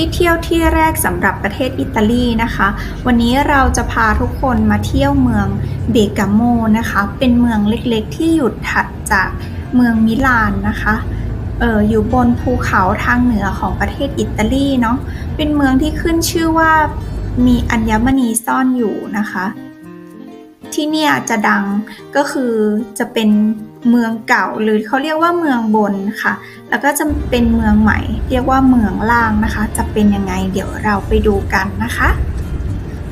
ที่เที่ยวที่แรกสำหรับประเทศอิตาลีนะคะ วันนี้เราจะพาทุกคนมาเที่ยวเมืองเบกาโมนะคะ เป็นเมืองเล็กๆ ที่อยู่ถัดจากเมืองมิลานนะคะเอออยู่บนภูเขาทางเหนือของประเทศอิตาลีเนาะ เป็นเมืองที่ขึ้นชื่อว่ามีอัญมณีซ่อนอยู่นะคะ ที่เนี่ยจะดังก็คือจะเป็น เมืองเก่าหรือเขาเรียกว่าเมืองบนค่ะ แล้วก็จะเป็นเมืองใหม่ เรียกว่าเมืองล่างนะคะ จะเป็นยังไงเดี๋ยวเราไปดูกันนะคะ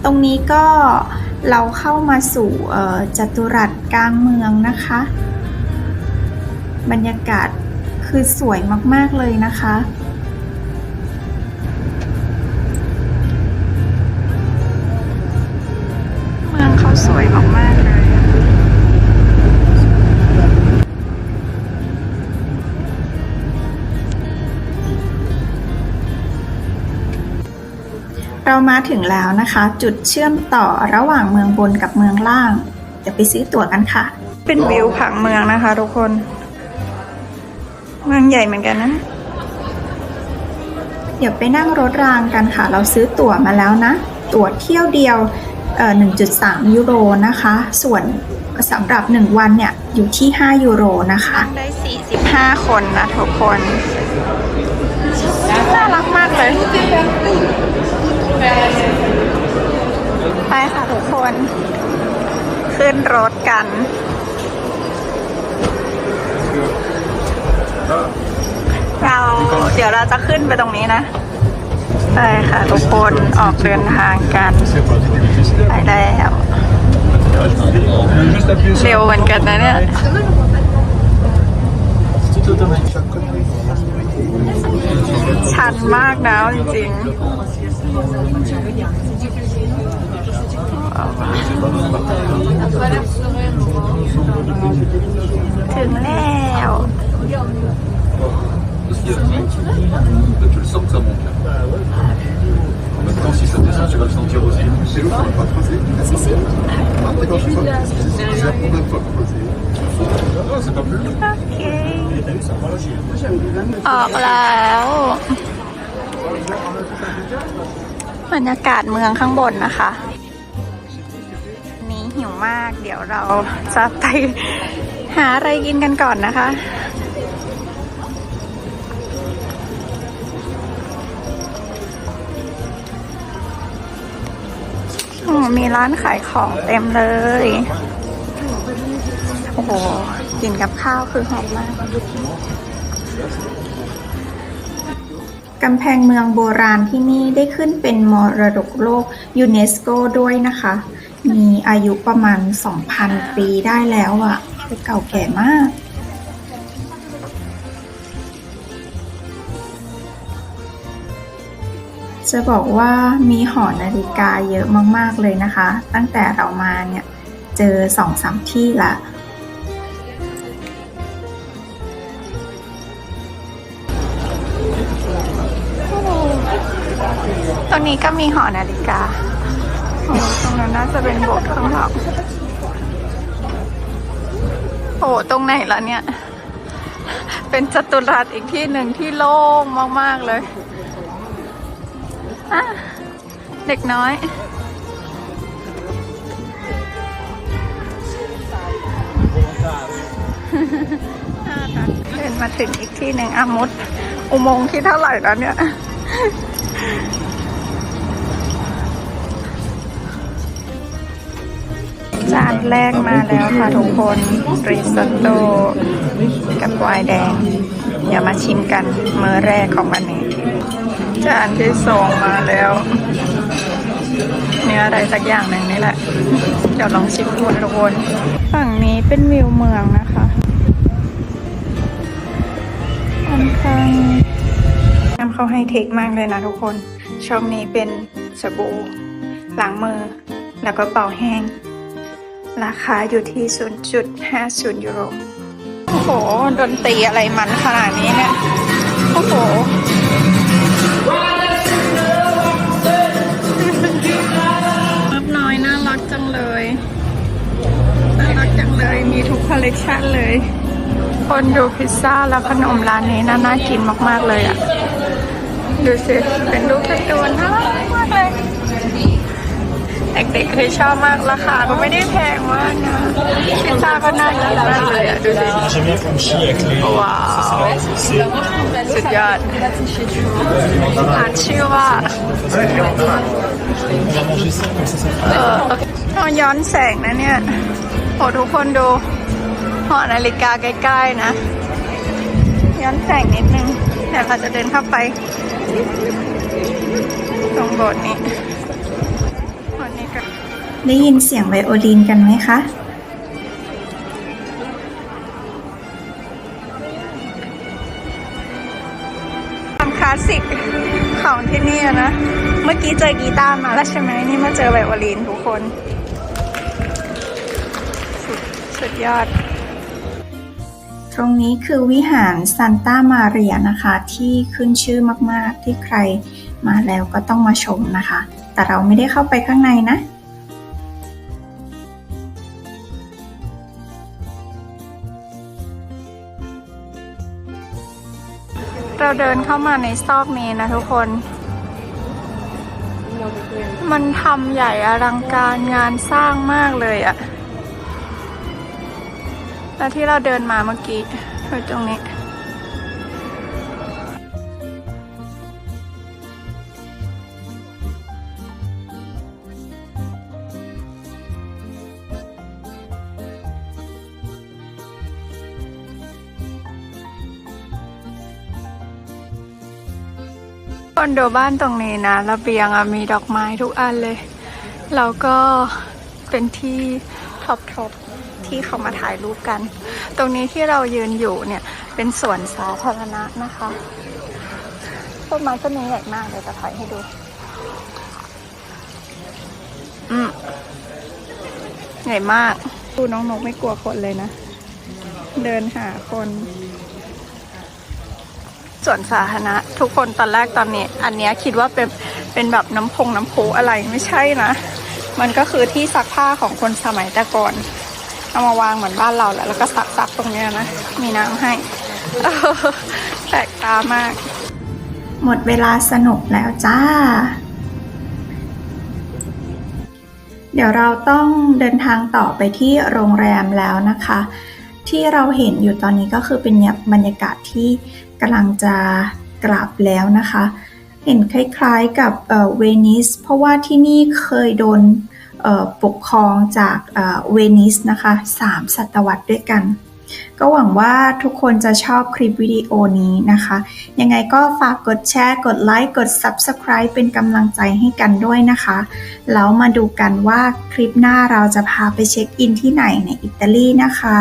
ตรงนี้ก็เราเข้ามาสู่จัตุรัสกลางเมืองนะคะ บรรยากาศคือสวยมากๆเลยนะคะเมืองเขาสวยมากๆเล เรามาถึงแล้วนะคะ จุดเชื่อมต่อระหว่างเมืองบนกับเมืองล่าง เดี๋ยวไปซื้อตั๋วกันค่ะ เป็นวิวผังเมืองนะคะทุกคน เมืองใหญ่เหมือนกันนะ เดี๋ยวไปนั่งรถรางกันค่ะ เราซื้อตั๋วมาแล้วนะ ตั๋วเที่ยวเดียวเอ่อ1.3 ยูโรนะคะ ส่วนสำหรับ 1 วันเนี่ย อยู่ที่ 5 ยูโรนะคะ ได้ 45 คนนะทุกคน น่ารักมากเลย ไปค่ะทุกคน ขึ้นรถกันเราเดี๋ยวเราจะขึ้นไปตรงนี้นะ ไปค่ะทุกคนออกเดินทางกัน ไปแล้วเร็วเหมือนกันนะเนี่ย ชันมากนะจริงๆ ถึงแล้วโอเค ออกแล้ว บรรยากาศเมืองข้างบนนะคะ นี้หิวมากเดี๋ยวเราจะไปหาอะไรกินกันก่อนนะคะอ้มีร้านขายของเต็มเลย โอ้โห กินกับข้าวคือหอมมาก กำแพงเมืองโบราณที่นี่ได้ขึ้นเป็นมรดกโลกยูเนสโกด้วยนะคะ มีอายุประมาณ 2,000 ปีได้แล้วอะ่ะคือเก่าแก่มากจะบอกว่ามีหอนาฬิกาเยอะมาก ๆ เลยนะคะ ตั้งแต่เรามาเนี่ย เจอสองสามที่ละ รงนี้ก็มีหอนาฬิกาโอ้ตรงนั้นน่าจะเป็นโบสถ์ข้างหลังโอ้ตรงไหนละเนี่ย เป็นจัตุรัสอีกที่หนึ่งที่โล่งมาก ๆ เลย เด็กน้อย เดินมาถึงอีกที่หนึ่งอามุดอุโมงค์ที่เท่าไหร่แล้วเนี่ยานแรกมาแล้วค่ะทุกคนริซอตโต้กับไวน์แดง เดี๋ยวมาชิมกันมื้อแรกของวันนี้ จานที่สองมาแล้ว เนื้ออะไรสักอย่างหนึ่งนี่แหละ เดี๋ยวลองชิมดูนะทุกคนฝั่งนี้เป็นวิวเมืองนะคะค่อนข้างนำเข้าให้เทคมากเลยนะทุกคนช่องนี้เป็นสบู่ล้างมือ แล้วก็เป่าแห้ง ราคาอยู่ที่ 0.50 ยูโร โอ้โห ดนตรีอะไรมันขนาดนี้เนี่ย โอ้โหรับน้อยน่ารักจังเลย น่ารักจังเลย มีทุกคอลเลกชันเลย คนดูพิซซ่าและขนมร้านนี้น่าน่ากินมาก ๆ เลยอะ่ะ ดูสิ เป็นรูปการ์ตูนน่ารักมากเลย เด็กๆเคยชอบมากราคาก็ไม่ได้แพงมากนะพิซซ่าก็น่ากินมากเลยอะดูสิ J'aime bien Funchy avec les. ว้าวสุดยอดอ่านชื่อว่า On va manger ça, comme ça, ça เออโอเคเอาย้อนแสงนะเนี่ยโอ้ทุกคนดูหอนาฬิกาใกล้ๆนะ ย้อนแสงนิดนึงเดี๋ยวเราจะเดินเข้าไป ตรงโบสถ์นี้โบสถ์นี้ก็ ได้ยินเสียงไวโอลินกันไหมคะความคลาสสิกของที่นี่อะนะ เมื่อกี้เจอกีตาร์มาแล้วใช่ไหมนี่มาเจอไวโอลินทุกคน สุดสุดยอด ตรงนี้คือวิหารซันตามาเรียนะคะ ที่ขึ้นชื่อมาก ๆ ที่ใครมาแล้วก็ต้องมาชมนะคะ แต่เราไม่ได้เข้าไปข้างในนะ เราเดินเข้ามาในซอกนี้นะทุกคน มันทำใหญ่อลังการงานสร้างมากเลยอะและที่เราเดินมาเมื่อกี้คือตรงนี้ คอนโดบ้านตรงนี้นะระเบียงมีดอกไม้ทุกอันเลย แล้วก็เป็นที่ท็อปทอปที่เขามาถ่ายรูปกัน ตรงนี้ที่เรายืนอยู่เนี่ยเป็นสวนสาธารณะนะคะต้นไม้ต้นนี้ใหญ่มากเลยจะถ่ายให้ดู อืมใหญ่มากดูน้องนกไม่กลัวคนเลยนะ เดินหาคน ส่วนสาธารณะทุกคนตอนแรกตอนนี้ อันนี้คิดว่าเป็นเป็นแบบน้ำพงน้ำพุอะไรไม่ใช่นะ มันก็คือที่ซักผ้าของคนสมัยแต่ก่อนเอามาวางเหมือนบ้านเราแหละแล้วก็ซักซักตรงนี้นะ มีน้ำให้แปลกตามาก หมดเวลาสนุกแล้วจ้า เดี๋ยวเราต้องเดินทางต่อไปที่โรงแรมแล้วนะคะ ที่เราเห็นอยู่ตอนนี้ก็คือเป็นบรรยากาศที่ กำลังจะกลับแล้วนะคะ เห็นคล้ายๆกับเวนิสเพราะว่าที่นี่เคยโดนปกครองจากเอ่อเวนิสนะคะ3ศตวรรษด้วยกัน ก็หวังว่าทุกคนจะชอบคลิปวิดีโอนี้นะคะ ยังไงก็ฝากกดแชร์ กดไลค์ กด Subscribe เป็นกำลังใจให้กันด้วยนะคะ แล้วมาดูกันว่าคลิปหน้าเราจะพาไปเช็คอินที่ไหนในอิตาลีนะคะ